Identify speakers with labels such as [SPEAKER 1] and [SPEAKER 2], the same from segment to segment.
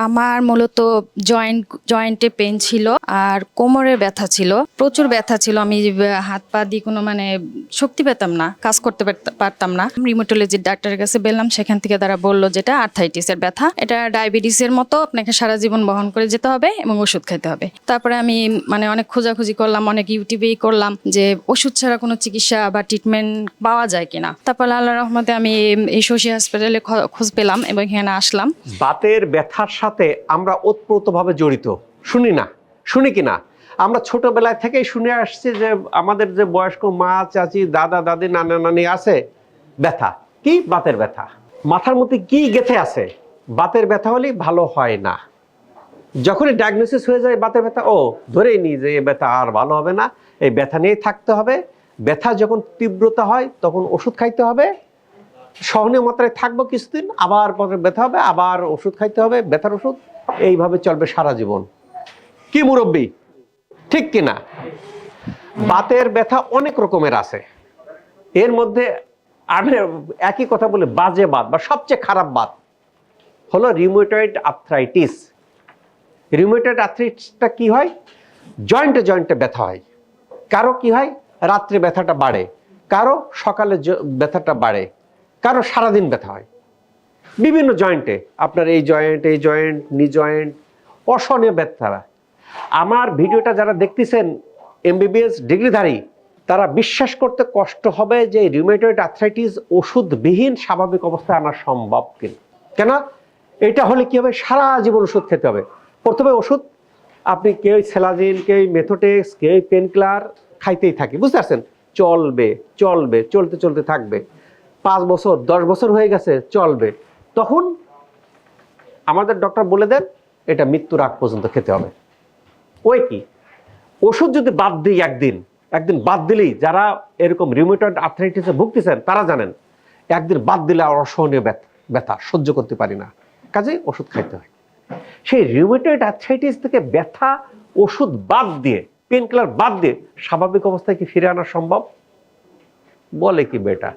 [SPEAKER 1] আমার মূলত জয়েন্ট জয়েন্টে পেন ছিল আর কোমরের ব্যথা ছিল। প্রচুর ব্যথা ছিল, আমি হাত পা দিয়ে কোনো মানে শক্তি পেতাম না, কাজ করতে পারত- পারতাম না। রিমোটোলজির ডাক্তারের কাছে বললাম সেখান থেকে তারা বলল যেটা আর্থাইটিসের ব্যথা। এটা ডায়াবেটিসের মতো, আপনাকে সারা জীবন বহন করে যেতে হবে এবং ওষুধ খেতে হবে। তারপরে আমি মানে অনেক খোঁজাখুঁজি করলাম, অনেক ইউটিউবেই করলাম যে ওষুধ ছাড়া কোনো চিকিৎসা বা ট্রিটমেন্ট পাওয়া যায় কিনা। তারপর আল্লাহ রহমতে আমি এই শশী হসপিটালে খোঁজ পেলাম এবং এখানে আসলাম।
[SPEAKER 2] বাতের ব্যথার সাথে আমরা ওতপ্রোতভাবে জড়িত। শুনি না, শুনি কি না? আমরা ছোটবেলায় থেকেই শুনে আসছি যে আমাদের যে বয়স্ক মা, চাচি, দাদা, দাদি, নানা, নানি আছে, ব্যথা। কি বাতের ব্যথা? মাথার মধ্যে কি গেথে আছে? বাতের ব্যথা হলেই ভালো হয় না। যখনই ডায়াগনোসিস হয়ে যায় বাতের ব্যথা, ও, ধরেই নি যে এই ব্যথা আর ভালো হবে না। এই ব্যথা নিয়েই থাকতে হবে। ব্যথা যখন তীব্রতা হয়, তখন ওষুধ খাইতে হবে। সহনীয় মাত্রায় থাকব কিছুদিন, আবার পরে ব্যথা হবে, আবার ওষুধ খাইতে হবে, ব্যথার ওষুধ, এইভাবে চলবে সারা জীবন। কি মুরব্বী? ঠিক কিনা বাতের ব্যথা অনেক রকমের আছে। এর মধ্যে আমি একই কথা বলে, বাজে বাত বা সবচেয়ে খারাপ বাত হলো রিউমেটয়েড আর্থ্রাইটিস রিউমেটয়েড আর্থ্রাইটিসটা কি হয়? জয়েন্টে জয়েন্টে ব্যথা হয়। কারও কি হয়? রাত্রে ব্যথাটা বাড়ে, কারও সকালে ব্যথাটা বাড়ে। কারও সারাদিন ব্যথা হয়। বিভিন্ন জয়েন্টে আপনার এই জয়েন্ট এই জয়েন্ট নি জয়েন্ট অসহনীয় ব্যথা আমার ভিডিওটা যারা দেখতেছেন এমবিবিএস ডিগ্রিধারী, তারা বিশ্বাস করতে কষ্ট হবে যে রিউমেটয়েড আর্থ্রাইটিস ওষুধবিহীন স্বাভাবিক অবস্থায় আনা সম্ভব কিনা। কেন? এটা হলে কি হবে? সারা জীবন ওষুধ খেতে হবে। প্রথমে ওষুধ, আপনি কেউ সেলাজিন কেউ মেথোটেক্স কেউ পেনকিলার খাইতেই থাকি। বুঝতে পারছেন? চলবে চলবে, চলতে চলতে থাকবে। পাঁচ বছর, দশ বছর হয়ে গেছে, চলবে। তখন আমাদের ডক্টর বলে দেন, এটা মৃত্যুর আগ পর্যন্ত খেতে হবে। ওই কি? ওষুধ যদি বাদ দিই একদিন একদিন বাদ দিলেই যারা এরকম রিউমেটয়েড আর্থ্রাইটিসে ভুগতেছেন, তারা জানেন, একদিন বাদ দিলে আর অসহনীয় ব্যথা সহ্য করতে পারি না। কাজে ওষুধ খাইতে হয়। সেই রিউমেটয়েড আর্থ্রাইটিস থেকে ব্যথা, ওষুধ বাদ দিয়ে পেন কিলার বাদ দিয়ে, স্বাভাবিক অবস্থায় কি ফিরে আনা সম্ভব? বলে কি বেটা?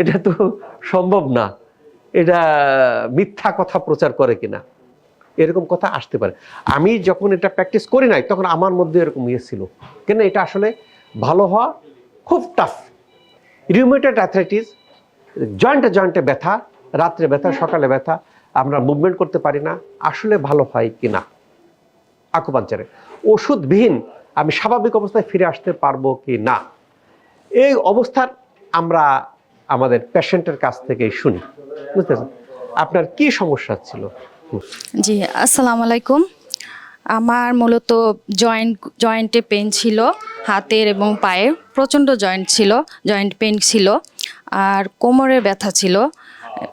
[SPEAKER 2] এটা তো সম্ভব না। এটা মিথ্যা কথা প্রচার করে কিনা। এরকম কথা আসতে পারে। আমি যখন এটা প্র্যাকটিস করি নাই, তখন আমার মধ্যে এরকম ইয়ে ছিল। কেন এটা আসলে ভালো হওয়া খুব টাফ রিউমেটেড অ্যাথরাইটিস জয়েন্টে জয়েন্টে ব্যথা, রাত্রে ব্যথা, সকালে ব্যথা, আমরা মুভমেন্ট করতে পারি না, আসলে ভালো হয় কি না আকুপাঞ্চারে ওষুধবিহীন আমি স্বাভাবিক অবস্থায় ফিরে আসতে পারব কি না এই অবস্থার আমরা আমাদের পেশেন্টের কাছ থেকেই শুনি। বুঝতে পারছেন আপনার কি সমস্যা ছিল?
[SPEAKER 1] জি, আসসালামু আলাইকুম। আমার মূলত জয়েন্ট, জয়েন্টে পেন ছিল, হাতের এবং পায়ের। প্রচণ্ড জয়েন্ট ছিল, জয়েন্ট পেন ছিল, আর কোমরের ব্যথা ছিল।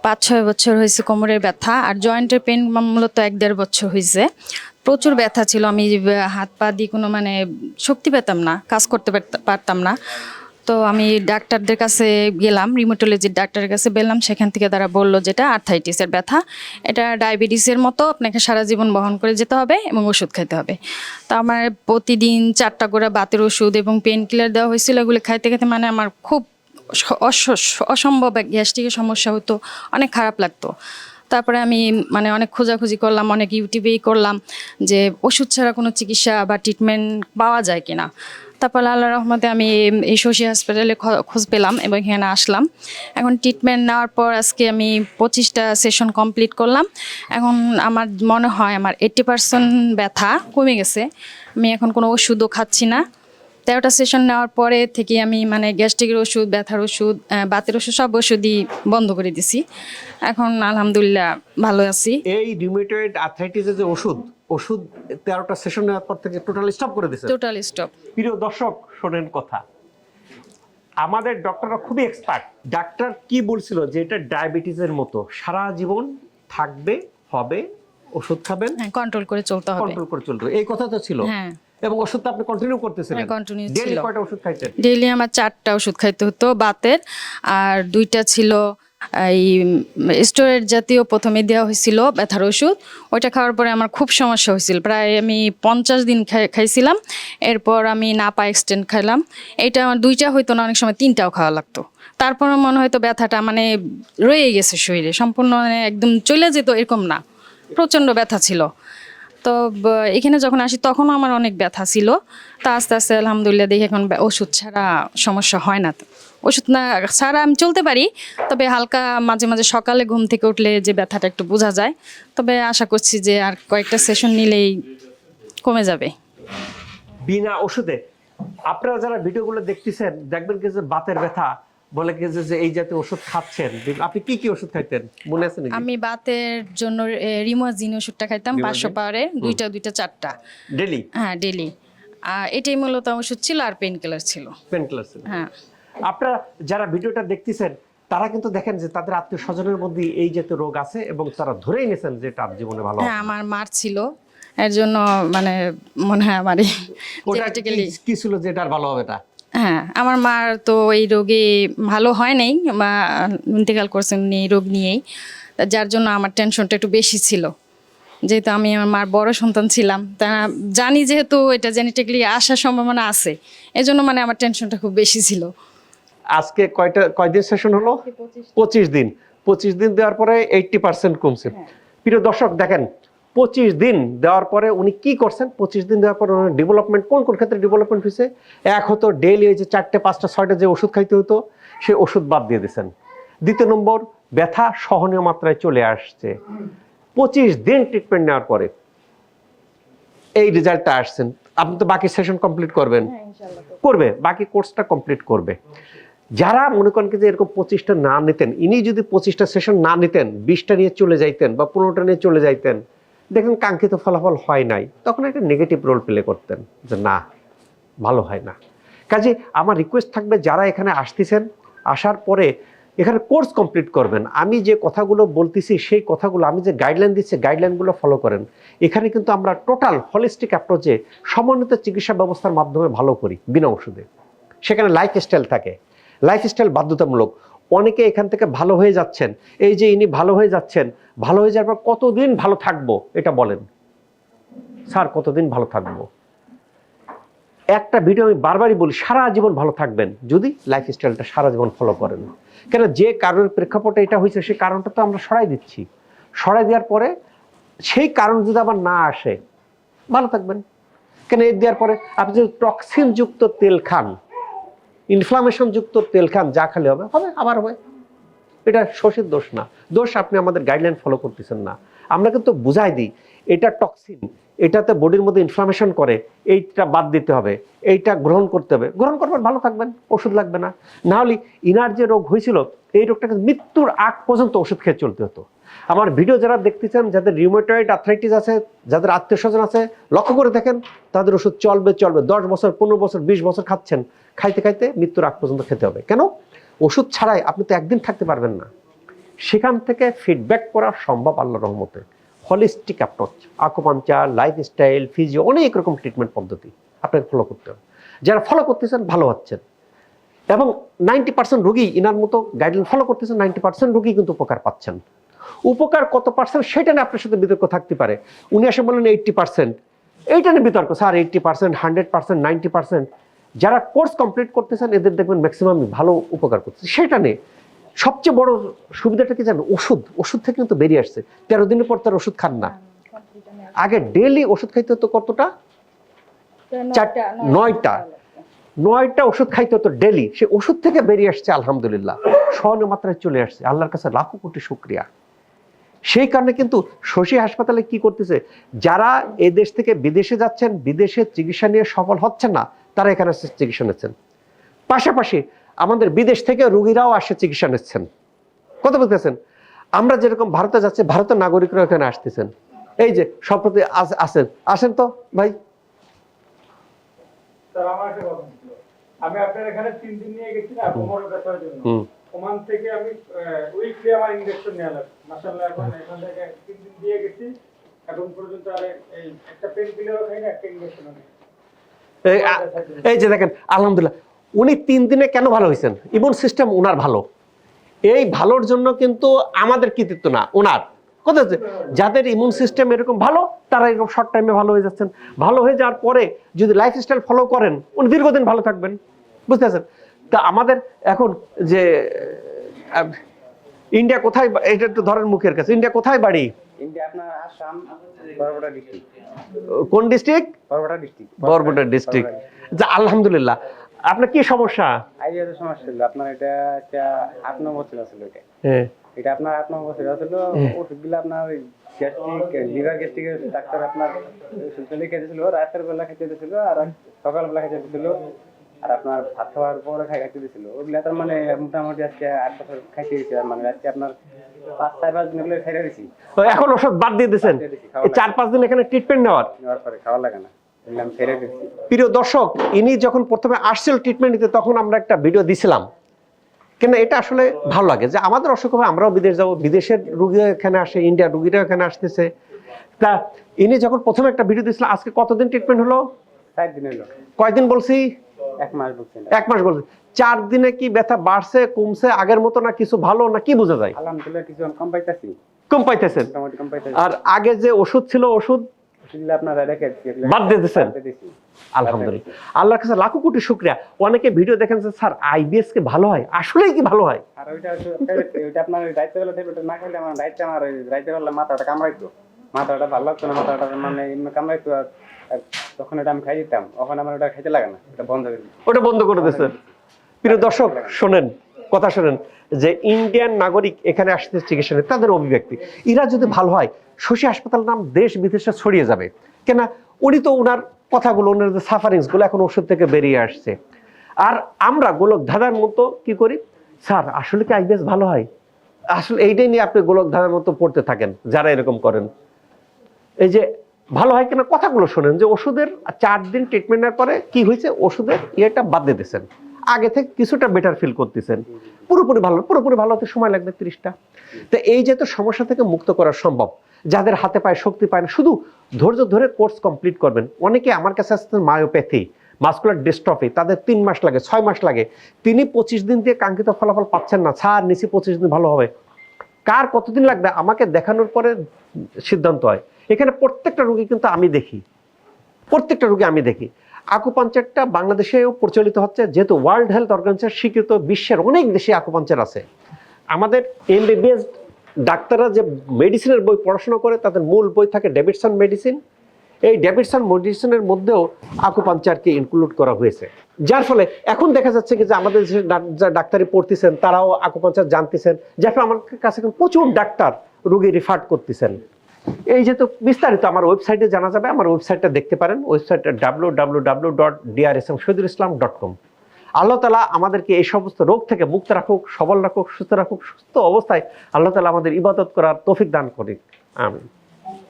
[SPEAKER 1] পাঁচ ছয় বছর হয়েছে কোমরের ব্যথা, আর জয়েন্টের পেন মূলত এক দেড় বছর হয়েছে। প্রচুর ব্যথা ছিল, আমি হাত পা দিয়ে কোনো মানে শক্তি পেতাম না, কাজ করতে পারত- পারতাম না। তো আমি ডাক্তারদের কাছে গেলাম রিমোটোলজির ডাক্তারের কাছে বললাম সেখান থেকে তারা বলল যেটা আর্থাইটিসের ব্যথা। এটা ডায়াবেটিসের মতো, আপনাকে সারা জীবন বহন করে যেতে হবে এবং ওষুধ খেতে হবে। তো আমার প্রতিদিন চারটা করে বাতের ওষুধ এবং পেন কিলার দেওয়া হয়েছিল, এগুলো খাইতে খেতে মানে আমার খুব অসম্ভব গ্যাস্ট্রিকের সমস্যা হতো, অনেক খারাপ লাগতো। তারপরে আমি মানে অনেক খোঁজাখুঁজি করলাম, অনেক ইউটিউবেই করলাম যে ওষুধ ছাড়া কোনো চিকিৎসা বা ট্রিটমেন্ট পাওয়া যায় কিনা। তারপর আল্লাহ রহমতে আমি এই শশী হসপিটালে খোঁজ পেলাম এবং এখানে আসলাম। এখন ট্রিটমেন্ট নেওয়ার পর আজকে আমি পঁচিশটা সেশন কমপ্লিট করলাম। এখন আমার মনে হয় আমার এইট্টি পার্সেন্ট ব্যথা কমে গেছে। আমি এখন কোনো ওষুধও খাচ্ছি না। তেরোটা সেশন নেওয়ার পরে থেকে আমি মানে গ্যাস্ট্রিকের ওষুধ ব্যথার ওষুধ বাতের ওষুধ সব ওষুধই বন্ধ করে দিছি। এখন আলহামদুলিল্লাহ ভালো আছি।
[SPEAKER 2] এই রিউমেটয়েড আর্থ্রাইটিসের যে ওষুধ ওষুধ তেরোটা সেশন নেওয়ার পর থেকে টোটাল স্টপ করে দিয়েছে
[SPEAKER 1] টোটাল স্টপ
[SPEAKER 2] প্রিয় দর্শক শোনেন কথা। আমাদের ডক্টররা খুবই এক্সপার্ট ডাক্তার কি বলছিল যে এটা ডায়াবেটিসের মতো? সারা জীবন থাকবে হবে ওষুধ খাবেন
[SPEAKER 1] হ্যাঁ কন্ট্রোল করে চলতে হবে।
[SPEAKER 2] কন্ট্রোল করে চলবে। এই কথা তো ছিল।
[SPEAKER 1] হ্যাঁ।
[SPEAKER 2] এবং ওষুধটা আপনি কন্টিনিউ করতেছিলেন।
[SPEAKER 1] হ্যাঁ,
[SPEAKER 2] ডেইলি কয়টা ওষুধ খাইতেন?
[SPEAKER 1] ডেইলি আমার চারটা ওষুধ খাইতে হতো বাতের। আর দুইটা ছিল এই স্টোরের জাতীয় প্রথমে দেওয়া হয়েছিল ব্যথার ওষুধ। ওইটা খাওয়ার পরে আমার খুব সমস্যা হয়েছিল। প্রায় আমি পঞ্চাশ দিন খাই- খাইছিলাম। এরপর আমি নাপা এক্সটেন্ড খাইলাম। এটা আমার দুইটা হইতো না অনেক সময় তিনটাও খাওয়া লাগতো। তারপর মনে হয়তো ব্যথাটা মানে রয়ে গেছে শরীরে। সম্পূর্ণ মানে একদম চলে যেত এরকম না। প্রচণ্ড ব্যথা ছিল। তো এখানে যখন আসি তখনও আমার অনেক ব্যথা ছিল। তা আস্তে আস্তে আলহামদুলিল্লাহ দেখি এখন ওষুধ ছাড়া সমস্যা হয় না। ওষুধ না ছাড়া আমি চলতে পারি, তবে হালকা মাঝে মাঝে সকালে ঘুম থেকে উঠলে যে ব্যথাটা একটু বোঝা যায়। তবে আশা করছি যে আর কয়েকটা সেশন নিলেই কমে যাবে।
[SPEAKER 2] বিনা ওষুধে, আপনারা যারা ভিডিওগুলো দেখতেছেন, দেখবেন কি যে বাতের ব্যথা বলে কি যে- এই জাতীয় ওষুধ খাচ্ছেন? আপনি কি কি ওষুধ খাইতেন? মনে আছে নাকি?
[SPEAKER 1] আমি বাতের জন্য রিমোজিন ওষুধটা খাইতাম পাঁচশো পাওয়ারে দুইটা দুইটা চারটা।
[SPEAKER 2] ডেলি?
[SPEAKER 1] হ্যাঁ ডেলি। এটাই মূলত ওষুধ ছিল আর পেন কিলার ছিল।
[SPEAKER 2] পেন কিলার ছিল।
[SPEAKER 1] হ্যাঁ।
[SPEAKER 2] আপনারা যারা ভিডিওটা দেখতেছেন তারা কিন্তু দেখেন যে তাদের আত্মীয় স্বজনের মধ্যে এই জাতীয় রোগ আছে এবং তারা ধরেই নিয়েছেন যে তার জীবনে ভালো
[SPEAKER 1] হ্যাঁ আমার মার ছিল। এর জন্য মানে মনে হয় আমার
[SPEAKER 2] ওটা কি- ছিল যে এটা ভালো হবে না?
[SPEAKER 1] হ্যাঁ আমার মার তো এই রোগে ভালো হয় নাই মা ইন্তেকাল করছেন উনি এই রোগ নিয়েই। যার জন্য আমার টেনশনটা একটু বেশি ছিল। যেহেতু আমি আমার মার বড় সন্তান ছিলাম তা জানি যেহেতু এটা জেনেটিকলি আসার সম্ভাবনা আছে এজন্য মানে আমার টেনশনটা খুব বেশি ছিল।
[SPEAKER 2] আজকে কয়টা কয়দিন সেশন হলো? পঁচিশ দিন। পঁচিশ দিন। দেওয়ার পরে এইটটি পার্সেন্ট কমছে। প্রিয় দর্শক দেখেন পঁচিশ দিন দেওয়ার পরে উনি কি করছেন? পঁচিশ দিন দেওয়ার পরে ডেভেলপমেন্ট কোন কোন ক্ষেত্রে ডেভেলপমেন্ট হয়েছে? এক হতো ডেইলি ওই যে চারটে পাঁচটা ছয়টা যে ওষুধ খাইতে হতো সে ওষুধ বাদ দিয়ে দিয়েছেন দ্বিতীয় নম্বর ব্যথা সহনীয় মাত্রায় চলে আসছে। পঁচিশ দিন ট্রিটমেন্ট নেওয়ার পরে এই রেজাল্টটা আসছেন। আপনি তো বাকি সেশন কমপ্লিট করবেন। করবে। বাকি কোর্সটা কমপ্লিট করবে। যারা মনে করেন কি যে এরকম পঁচিশটা না নিতেন ইনি যদি পঁচিশটা সেশন না নিতেন বিশটা নিয়ে চলে যাইতেন বা পনেরোটা নিয়ে চলে যাইতেন দেখেন কাঙ্ক্ষিত ফলাফল হয় নাই। তখন একটা নেগেটিভ রোল প্লে করতেন যে না, ভালো হয় না। কাজে আমার রিকোয়েস্ট থাকবে যারা এখানে আসতেছেন, আসার পরে এখানে কোর্স কমপ্লিট করবেন। আমি যে কথাগুলো বলতেছি, সেই কথাগুলো, আমি যে গাইডলাইন দিচ্ছি গাইডলাইনগুলো ফলো করেন। এখানে কিন্তু আমরা টোটাল হলিস্টিক অ্যাপ্রোচে সমন্বিত চিকিৎসা ব্যবস্থার মাধ্যমে ভালো করি, বিনা ওষুধে। সেখানে লাইফস্টাইল থাকে। লাইফস্টাইল বাধ্যতামূলক। অনেকে এখান থেকে ভালো হয়ে যাচ্ছেন। এই যে ইনি ভালো হয়ে যাচ্ছেন, ভালো হয়ে যাওয়ার পর কতদিন ভালো থাকব এটা বলেন। স্যার, কতদিন ভালো থাকব? একটা ভিডিও আমি বারবারই বলি, সারা জীবন ভালো থাকবেন। যদি লাইফ স্টাইলটা সারা জীবন ফলো করেন। কেন যে কারণের প্রেক্ষাপটে এটা হয়েছে সেই কারণটা তো আমরা সরাই দিচ্ছি। সরাই দেওয়ার পরে সেই কারণ যদি আবার না আসে, ভালো থাকবেন। কেন এর দেওয়ার পরে আপনি যদি টক্সিন যুক্ত তেল খান ইনফ্লামেশন যুক্ত তেল খান, যা খালে হবে হবে, আবার হবে। এটা শোষের দোষ না। দোষ আপনি আমাদের গাইডলাইন ফলো করতেছেন না। আমরা কিন্তু বুঝাই দিই, এটা টক্সিন এটাতে বডির মধ্যে ইনফ্লামেশন করে, এইটা বাদ দিতে হবে, এইটা গ্রহণ করতে হবে। গ্রহণ করবেন ভালো থাকবেন, ওষুধ লাগবে না। না হলে ইনার যে রোগ হয়েছিল, এই রোগটাকে মৃত্যুর আগ পর্যন্ত ওষুধ খেয়ে চলতে হতো। আমার ভিডিও যারা দেখতেছেন, যাদের রিউমেটয়েড আর্থ্রাইটিস আছে, যাদের আত্মীয় স্বজন আছে, লক্ষ্য করে দেখেন, তাদের ওষুধ চলবে চলবে। দশ বছর, পনেরো বছর, বিশ বছর খাচ্ছেন, খাইতে খাইতে মৃত্যুর আগ পর্যন্ত খেতে হবে। কেন? ওষুধ ছাড়াই আপনি তো একদিন থাকতে পারবেন না। সেখান থেকে ফিডব্যাক করা সম্ভব আল্লাহ রহমতে। Holistic approach acupuncture lifestyle physio অনেক রকম ট্রিটমেন্ট পদ্ধতি আপনাকে ফলো করতে হবে। যারা ফলো করতেছেন, ভালো হচ্ছেন এবং নাইনটি পার্সেন্ট রুগী ইনার মতো গাইডলাইন ফলো করতেছেন নাইনটি পার্সেন্ট রুগী কিন্তু উপকার পাচ্ছেন। উপকার কত পার্সেন্ট সেটা নিয়ে আপনার সাথে বিতর্ক থাকতে পারে। উনি এসে বললেন এইটটি পার্সেন্ট এইটা নিয়ে বিতর্ক, sir eighty percent hundred percent ninety percent যারা কোর্স কমপ্লিট করতেছেন, এদের দেখবেন ম্যাক্সিমাম ভালো উপকার করছে সেটা নিয়ে সবচেয়ে বড় সুবিধাটা কি জানেন? ওষুধ। ওষুধ থেকে কিন্তু বেরিয়ে আসছে। তেরো দিনের পর তার ওষুধ খান না। আগে ডেলি ওষুধ খাইতে হতো কতটা? নয়টা নয়টা ওষুধ খাইতে হতো ডেলি সে ওষুধ থেকে বেরিয়ে আসছে আলহামদুলিল্লাহ। সহনীয় মাত্রায় চলে আসছে। আল্লাহর কাছে লাখো কোটি শুক্রিয়া। সেই কারণে কিন্তু শশী হাসপাতালে কি করতেছে? যারা এ দেশ থেকে বিদেশে যাচ্ছেন বিদেশে চিকিৎসা নিয়ে সফল হচ্ছেন না তারা এখানে চিকিৎসা নিচ্ছেন। পাশাপাশি আমাদের বিদেশ থেকে রুগীরাও আসে চিকিৎসা নিচ্ছেন। কত বলতেছেন? আমরা যেরকম ভারতে যাচ্ছি ভারতের নাগরিকরা এখানে আসতেছেন। এই যে সম্প্রতি আস- আসেন। আসেন তো ভাই।
[SPEAKER 3] স্যার আমার একটা কথা ছিল আমি আপনার এখানে তিন দিন নিয়ে গেছি কোমর ব্যথার জন্য। ওমান থেকে আমি উইকলি আমার ইনজেকশন নেওয়া লাগে। মাসাল্লাহ এখন এখান থেকে তিন দিন দিয়ে গেছি। এখন পর্যন্ত আর এই একটা পেন কিলারও খাই না একটা ইনজেকশনও নেই।
[SPEAKER 2] এই যে দেখেন আলহামদুলিল্লাহ। উনি তিন দিনে কেন ভালো হয়েছেন? ইমিউন সিস্টেম ওনার ভালো। এই ভালোর জন্য কিন্তু আমাদের কৃতিত্ব না ওনার কথা হচ্ছে যাদের ইমিউন সিস্টেম এরকম ভালো তারা এরকম শর্ট টাইমে ভালো হয়ে যাচ্ছেন। ভালো হয়ে যাওয়ার পরে যদি লাইফস্টাইল ফলো করেন উনি দীর্ঘদিন ভালো থাকবেন। বুঝতে পারছেন? তা আমাদের এখন যে ইন্ডিয়া কোথায় এটা একটু ধরেন মুখের কাছে। ইন্ডিয়া কোথায় বাড়ি? কোন ডিস্ট্রিক্ট বরবটা ডিস্ট্রিক্ট যা আলহামদুলিল্লাহ। আপনার কি সমস্যা?
[SPEAKER 4] আইডিয়াতে সমস্যা ছিল আপনার এটা একটা আট নম্বর ছিল আসলে এটা
[SPEAKER 2] হ্যাঁ।
[SPEAKER 4] এটা আপনার আট নম্বর ছিল আসলে ওষুধগুলো আপনার গ্যাস্ট্রিক লিভার গ্যাস্ট্রিকের ডাক্তার আপনার ওষুধটা লিখে দিয়েছিল রাতের বেলা খেতে দিয়েছিল আর সকালবেলা খেতে দিয়েছিল আর আপনার ভাত খাওয়ার পরে খাই খাইতে দিয়েছিল ওগুলা তার মানে মোটামুটি আজকে আট বছর খাইতে দিয়েছি মানে আজকে আপনার পাঁচ চার পাঁচ দিন ওগুলো খাইতে দিয়েছি।
[SPEAKER 2] এখন ওষুধ বাদ দিয়ে দিয়েছেন? চার পাঁচ দিন এখানে ট্রিটমেন্ট নেওয়ার?
[SPEAKER 4] নেওয়ার পরে খাওয়া লাগে না।
[SPEAKER 2] প্রিয় দর্শক ইনি যখন প্রথমে আসছিল ট্রিটমেন্ট নিতে তখন আমরা একটা ভিডিও দিছিলাম। কেন এটা আসলে ভালো লাগে যে আমাদের অসুখ হবে আমরাও বিদেশ যাব বিদেশের রুগী এখানে আসে ইন্ডিয়া রুগীরা এখানে আসতেছে। তা ইনি যখন প্রথমে একটা ভিডিও দিয়েছিলেন আজকে কতদিন ট্রিটমেন্ট হলো?
[SPEAKER 4] চার দিন হলো।
[SPEAKER 2] কয়দিন বলছি?
[SPEAKER 4] এক মাস বলছেন
[SPEAKER 2] এক মাস বলছি। চার দিনে কি ব্যথা বাড়ছে কমছে আগের মতো না কিছু ভালো না কি বোঝা যায়?
[SPEAKER 4] আলহামদুলিল্লাহ কিছু কম পাইতেছি।
[SPEAKER 2] কম পাইতেছেন।
[SPEAKER 4] মোটামুটি কম পাইতেছি।
[SPEAKER 2] আর আগে যে ওষুধ ছিল ওষুধ
[SPEAKER 4] ওষুধগুলো আপনারা রেখে দিচ্ছি এগুলো
[SPEAKER 2] বাদ দিয়ে দিছেন?
[SPEAKER 4] বাদ দিয়ে দিছি।
[SPEAKER 2] আলহামদুলিল্লাহ। আল্লাহর কাছে লাখো কোটি শুক্রিয়া। অনেকে ভিডিও দেখেন যে স্যার আইবিএস কি ভালো হয়? আসলেই কি ভালো হয়?
[SPEAKER 4] আর ওইটা ওইটা আপনার রাইতে বেলা ট্যাবলেট না খেলে আমার রাইতে আমার রাইতে বেলা মাথাটা কামড়াইতো। মাথাটা ভালো লাগতো না মাথাটা মানে কামড়াইতো আর তখন এটা আমি খাই দিতাম। আমার ওটা খাইতে লাগে না এটা বন্ধ করে
[SPEAKER 2] ওটা বন্ধ করে দিয়েছেন প্রিয় দর্শক শোনেন কথা শোনেন, যে ইন্ডিয়ান নাগরিক এখানে আসতে চিকিৎসা নেই তাদের অভিব্যক্তি। এরা যদি ভালো হয়, শশী হাসপাতাল নাম দেশ বিদেশে ছড়িয়ে যাবে। কেন? উনি তো ওনার কথাগুলো, ওনার যে সাফারিংসগুলো এখন ওষুধ থেকে বেরিয়ে আসছে। আর আমরা গোলক ধাঁধার মতো কি করি? স্যার, আসলে কি আইবিএস ভালো হয়? আসলে এইটাই নিয়ে আপনি গোলক ধাঁধার মতো পড়তে থাকেন, যারা এরকম করেন। এই যে ভালো হয় কিনা, কথাগুলো শোনেন, যে ওষুধের চার দিন ট্রিটমেন্টের পরে কি হয়েছে? ওষুধের ইয়েটা বাদ দিয়ে দিয়েছেন। আগে থেকে কিছুটা বেটার ফিল করতেছেন। পুরোপুরি ভালো পুরোপুরি ভালো হতে সময় লাগবে তিরিশটা। তো এই যে তো সমস্যা থেকে মুক্ত করা সম্ভব, যাদের হাতে পায়ে শক্তি পায় না, শুধু ধৈর্য ধরে কোর্স কমপ্লিট করবেন। অনেকে আমার কাছে আসছেন মায়োপ্যাথি মাস্কুলার ডিস্ট্রফি তাদের তিন মাস লাগে, ছয় মাস লাগে। তিনি পঁচিশ দিন দিয়ে কাঙ্ক্ষিত ফলাফল পাচ্ছেন না ছাড় নিচে পঁচিশ দিন ভালো হবে। কার কতদিন লাগবে? আমাকে দেখানোর পরে সিদ্ধান্ত হয়। এখানে প্রত্যেকটা রুগী কিন্তু আমি দেখি। প্রত্যেকটা রোগী আমি দেখি। আকুপাঞ্চারটা বাংলাদেশেও প্রচলিত হচ্ছে। যেহেতু ওয়ার্ল্ড হেলথ অর্গানাইজেশন স্বীকৃত বিশ্বের অনেক দেশে আকুপাঞ্চার আছে। আমাদের এমবিবিএস ডাক্তাররা যে মেডিসিনের বই পড়াশোনা করে, তাদের মূল বই থাকে ডেভিডসন মেডিসিন এই ডেভিডসন মেডিসিনের মধ্যেও আকুপাঞ্চারকে ইনক্লুড করা হয়েছে। যার ফলে এখন দেখা যাচ্ছে কি যে আমাদের যে ডাক্তারি পড়তেছেন, তারাও আকুপাঞ্চার জানতেছেন। যার ফলে আমার কাছে প্রচুর ডাক্তার রোগী রিফার করতেছেন। এই যে তো বিস্তারিত, আমার ওয়েবসাইটে জানা যাবে, আমার ওয়েবসাইটটা দেখতে পারেন, ওয়েবসাইটটা W W W dot DRSM Shahidul Islam dot com আল্লাহ তালা আমাদেরকে এই সমস্ত রোগ থেকে মুক্ত রাখুক, সবল রাখুক, সুস্থ রাখুক, সুস্থ অবস্থায় আল্লাহ তালা আমাদের ইবাদত করার তৌফিক দান করি আমিন।